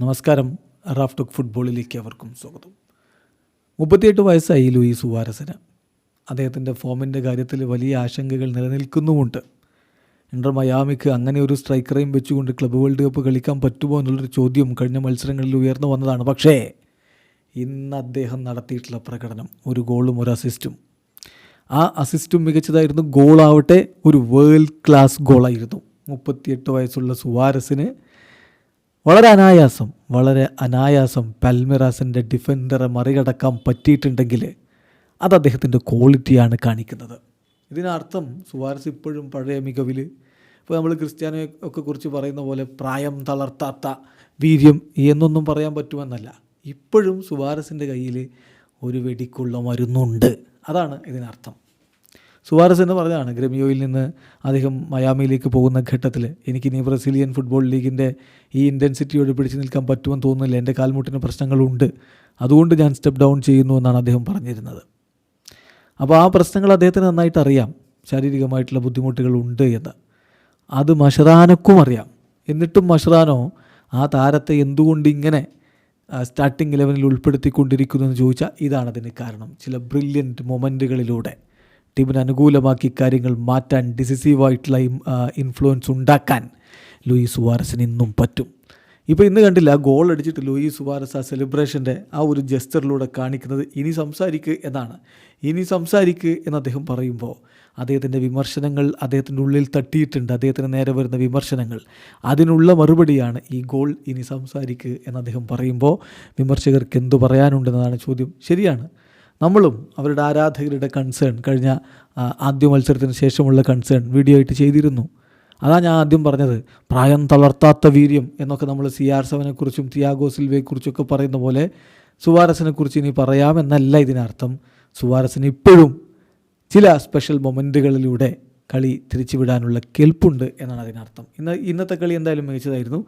നമസ്കാരം. Raf talk ഫുട്ബോളിലേക്ക് അവർക്കും സ്വാഗതം. മുപ്പത്തിയെട്ട് വയസ്സായി ലൂയിസ് സുവാരസിന്. അദ്ദേഹത്തിന്റെ ഫോമിന്റെ കാര്യത്തിൽ വലിയ ആശങ്കകൾ നിലനിൽക്കുന്നുമുണ്ട്. ഇന്റർ മയാമിക്ക് അങ്ങനെ ഒരു സ്ട്രൈക്കറേയും വെച്ചുകൊണ്ട് ക്ലബ് വേൾഡ് കപ്പ് കളിക്കാൻ പറ്റുമോ എന്നുള്ളൊരു ചോദ്യം കഴിഞ്ഞ മത്സരങ്ങളിൽ ഉയർന്നു വന്നതാണ്. പക്ഷേ ഇന്ന് അദ്ദേഹം നടത്തിയിട്ടുള്ള പ്രകടനം ഒരു ഗോളും ഒരു അസിസ്റ്റും. ആ അസിസ്റ്റും മികച്ചതായിരുന്നു. ഗോളാവട്ടെ ഒരു വേൾഡ് ക്ലാസ് ഗോളായിരുന്നു. മുപ്പത്തിയെട്ട് വയസ്സുള്ള സുവാരസിന് വളരെ അനായാസം വളരെ അനായാസം പൽമിറാസിന്റെ ഡിഫൻഡറെ മറികടക്കാൻ പറ്റിയിട്ടുണ്ടെങ്കിൽ അത് അദ്ദേഹത്തിന്റെ ക്വാളിറ്റിയാണ് കാണിക്കുന്നത്. ഇതിനർത്ഥം സുവാരസ് ഇപ്പോഴും പഴയ മികവിൽ ഇപ്പോൾ നമ്മൾ ക്രിസ്ത്യാനോയെ ഒക്കെ കുറിച്ച് പറയുന്ന പോലെ പ്രായം തളർത്താത്ത വീര്യം എന്നൊന്നും പറയാൻ പറ്റുമെന്നല്ല. ഇപ്പോഴും സുവാരസിന്റെ കയ്യിൽ ഒരു വെടിക്കുള്ള മരുന്നുണ്ട്. അതാണ് ഇതിനർത്ഥം. സുവാരസ് എന്ന് പറഞ്ഞതാണ് ഗ്രമിയോയിൽ നിന്ന് അദ്ദേഹം മയാമിയിലേക്ക് പോകുന്ന ഘട്ടത്തിൽ. എനിക്കിനി ബ്രസീലിയൻ ഫുട്ബോൾ ലീഗിന്റെ ഈ ഇന്റൻസിറ്റിയോട് പിടിച്ചു നിൽക്കാൻ പറ്റുമെന്ന് തോന്നുന്നില്ല. എന്റെ കാൽമുട്ടിന് പ്രശ്നങ്ങളുണ്ട്. അതുകൊണ്ട് ഞാൻ സ്റ്റെപ്പ് ഡൗൺ ചെയ്യുന്നു എന്നാണ് അദ്ദേഹം പറഞ്ഞിരുന്നത്. അപ്പോൾ ആ പ്രശ്നങ്ങൾ അദ്ദേഹത്തിന് നന്നായിട്ട് അറിയാം. ശാരീരികമായിട്ടുള്ള ബുദ്ധിമുട്ടുകൾ ഉണ്ട് എന്ന്. അത് മഷറാനക്കും അറിയാം. എന്നിട്ടും മഷറാനോ ആ താരത്തെ എന്തുകൊണ്ട് ഇങ്ങനെ സ്റ്റാർട്ടിംഗ് ഇലവനിൽ ഉൾപ്പെടുത്തിക്കൊണ്ടിരിക്കുന്നു എന്ന് ചോദിച്ചാൽ ഇതാണ് അതിന് കാരണം. ചില ബ്രില്യന്റ് മൊമെന്റുകളിലൂടെ ടീമിന് അനുകൂലമാക്കി കാര്യങ്ങൾ മാറ്റാൻ ഡിസിസീവായിട്ടുള്ള ഇൻഫ്ലുവൻസ് ഉണ്ടാക്കാൻ ലൂയിസ് സുവാരസിന് ഇന്നും പറ്റും. ഇപ്പോൾ ഇന്ന് കണ്ടില്ല ഗോൾ അടിച്ചിട്ട് ലൂയിസ് സുവാരസ് ആ സെലിബ്രേഷന്റെ ആ ഒരു ജസ്റ്ററിലൂടെ കാണിക്കുന്നത് ഇനി സംസാരിക്ക് എന്നാണ്. ഇനി സംസാരിക്ക് എന്ന് അദ്ദേഹം പറയുമ്പോൾ അദ്ദേഹത്തിന്റെ വിമർശനങ്ങൾ അദ്ദേഹത്തിന്റെ ഉള്ളിൽ തട്ടിയിട്ടുണ്ട് അദ്ദേഹത്തിന് നേരെ വരുന്ന വിമർശനങ്ങൾ. അതിനുള്ള മറുപടിയാണ് ഈ ഗോൾ ഇനി സംസാരിക്ക് എന്ന് അദ്ദേഹം പറയുമ്പോൾ വിമർശകർക്ക് എന്തു പറയാനുണ്ടെന്നതാണ് ചോദ്യം. ശരിയാണ്. നമ്മളും അവരുടെ ആരാധകരുടെ കൺസേൺ കഴിഞ്ഞ ആദ്യ മത്സരത്തിന് ശേഷമുള്ള കൺസേൺ വീഡിയോ ആയിട്ട് ചെയ്തിരുന്നു. അതാണ് ഞാൻ ആദ്യം പറഞ്ഞത്. പ്രായം തളർത്താത്ത വീര്യം എന്നൊക്കെ നമ്മൾ സി ആർ സെവനെക്കുറിച്ചും തിയാഗോ സിൽവയെക്കുറിച്ചൊക്കെ പറയുന്ന പോലെ സുവാരസിനെക്കുറിച്ച് ഇനി പറയാമെന്നല്ല ഇതിനർത്ഥം. സുവാരസിന് ഇപ്പോഴും ചില സ്പെഷ്യൽ മൊമെന്റുകളിലൂടെ കളി തിരിച്ചുവിടാനുള്ള കെൽപ്പുണ്ട് എന്നാണ് അതിനർത്ഥം. ഇന്ന് ഇന്നത്തെ കളി എന്തായാലും മികച്ചതായിരുന്നു.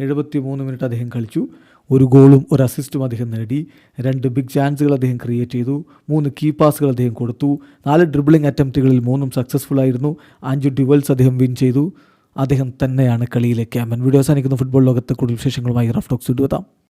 എഴുപത്തി മൂന്ന് മിനിറ്റ് അദ്ദേഹം കളിച്ചു. ഒരു ഗോളും ഒരു അസിസ്റ്റും അദ്ദേഹം നേടി. രണ്ട് ബിഗ് ചാൻസുകൾ അദ്ദേഹം ക്രിയേറ്റ് ചെയ്തു. മൂന്ന് കീ പാസുകൾ അദ്ദേഹം കൊടുത്തു. നാല് ഡ്രിബിളിംഗ് അറ്റംപ്റ്റുകളിൽ മൂന്നും സക്സസ്ഫുൾ ആയിരുന്നു. അഞ്ച് ഡ്യുവൽസ് അദ്ദേഹം വിൻ ചെയ്തു. അദ്ദേഹം തന്നെയാണ് കളിയിലെ ക്യാമ്പൻ വീഡിയോ അവസാനിക്കുന്ന. ഫുട്ബോൾ ലോകത്തെ കൂടുതൽ വിശേഷങ്ങളുമായി റഫ് ടോക്സ് ഇടുവെത്താം.